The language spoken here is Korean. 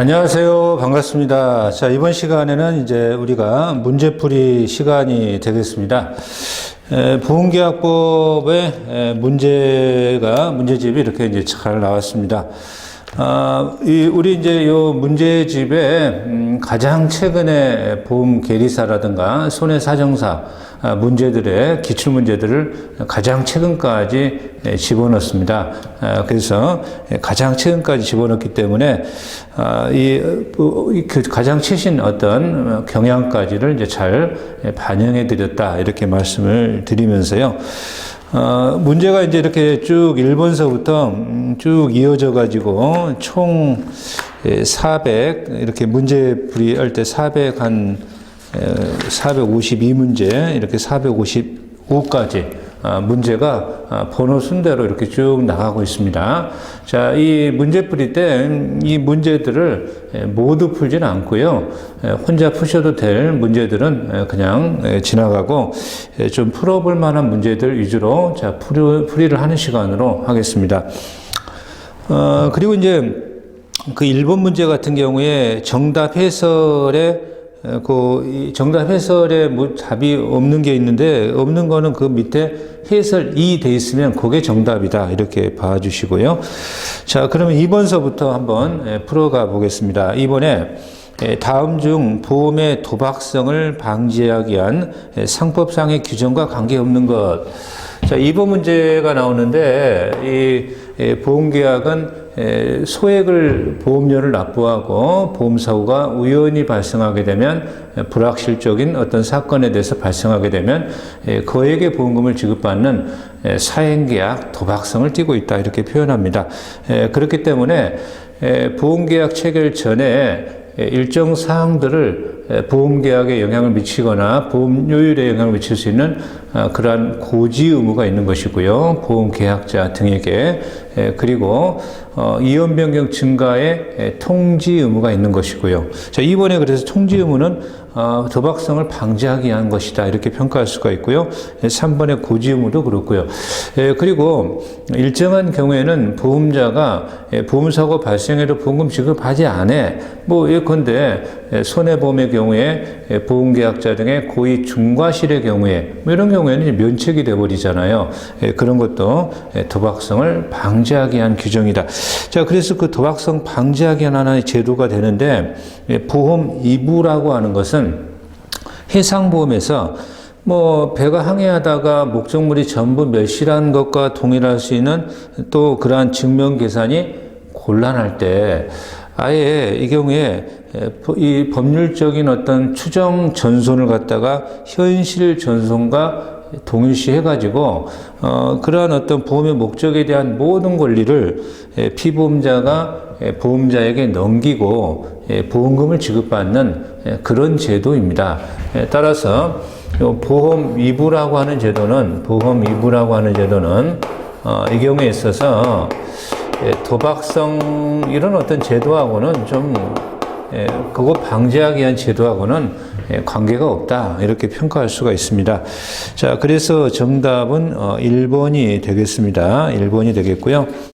안녕하세요. 반갑습니다. 자, 이번 시간에는 이제 우리가 문제풀이 시간이 되겠습니다. 에, 보험계약법의 에, 문제가, 문제집이 이렇게 이제 잘 나왔습니다. 아, 이, 우리 이제 요 문제집에, 음, 가장 최근에 보험 계리사라든가 손해사정사, 아, 문제들의 기출 문제들을 가장 최근까지 에, 집어넣습니다. 아, 그래서 가장 최근까지 집어넣기 때문에 아, 이, 어, 이그 가장 최신 어떤 경향까지를 이제 잘 반영해 드렸다 이렇게 말씀을 드리면서요. 어, 문제가 이제 이렇게 쭉 1번서부터 음, 쭉 이어져 가지고 총 400 이렇게 문제 풀이 할 때 400 한 452문제 이렇게 455까지 아, 문제가 아, 번호 순대로 이렇게 쭉 나가고 있습니다. 자, 이 문제 풀이 때 이 문제들을 에, 모두 풀지는 않고요. 에, 혼자 푸셔도 될 문제들은 에, 그냥 에, 지나가고 에, 좀 풀어볼 만한 문제들 위주로 자, 풀이, 풀이를 하는 시간으로 하겠습니다. 어, 그리고 이제 그 1번 문제 같은 경우에 정답 해설에 어, 그이 정답 해설에 뭐 답이 없는 게 있는데 없는 거는 그 밑에 해설이 돼 있으면 그게 정답이다 이렇게 봐주시고요. 자 그러면 2번서부터 한번 예, 풀어가 보겠습니다. 이번에 예, 다음 중 보험의 도박성을 방지하기 위한 예, 상법상의 규정과 관계없는 것. 자, 2번 문제가 나오는데 이 예, 보험계약은 에, 소액을 보험료를 납부하고 보험사고가 우연히 발생하게 되면 에, 불확실적인 어떤 사건에 대해서 발생하게 되면 에, 거액의 보험금을 지급받는 에, 사행계약 도박성을 띠고 있다 이렇게 표현합니다. 에, 그렇기 때문에 에, 보험계약 체결 전에 에, 일정 사항들을 에, 보험계약에 영향을 미치거나 보험료율에 영향을 미칠 수 있는 아, 그러한 고지 의무가 있는 것이고요. 보험 계약자 등에게 에, 그리고 어, 이연 변경 증가의 에, 통지 의무가 있는 것이고요. 자 이번에 그래서 통지 의무는 어, 도박성을 방지하기 위한 것이다 이렇게 평가할 수가 있고요. 3번의 고지 의무도 그렇고요. 에, 그리고 일정한 경우에는 보험자가 에, 보험사고 발생해도 보험금 지급하지 않아 뭐 예컨대 에, 손해보험의 경우에 에, 보험계약자 등의 고의 중과실의 경우에 뭐 이런 경우 에는 이제 면책이 돼버리잖아요. 에, 그런 것도 에, 도박성을 방지하기 위한 규정이다. 자, 그래서 그 도박성 방지하기 위한 하나의 제도가 되는데 에, 보험 2부라고 하는 것은 해상보험에서 뭐 배가 항해하다가 목적물이 전부 멸실한 것과 동일할 수 있는 또 그러한 증명 계산이 곤란할 때 아예 이 경우에 이 법률적인 어떤 추정 전손을 갖다가 현실 전손과 동일시 해가지고 어, 그러한 어떤 보험의 목적에 대한 모든 권리를 에, 피보험자가 에, 보험자에게 넘기고 에, 보험금을 지급받는 에, 그런 제도입니다. 에, 따라서 요 보험 위부라고 하는 제도는 보험 위부라고 하는 제도는 어, 이 경우에 있어서 에, 도박성 이런 어떤 제도하고는 좀 예, 그거 방지하기 위한 제도하고는 예, 관계가 없다. 이렇게 평가할 수가 있습니다. 자, 그래서 정답은 어, 1번이 되겠습니다. 1번이 되겠고요.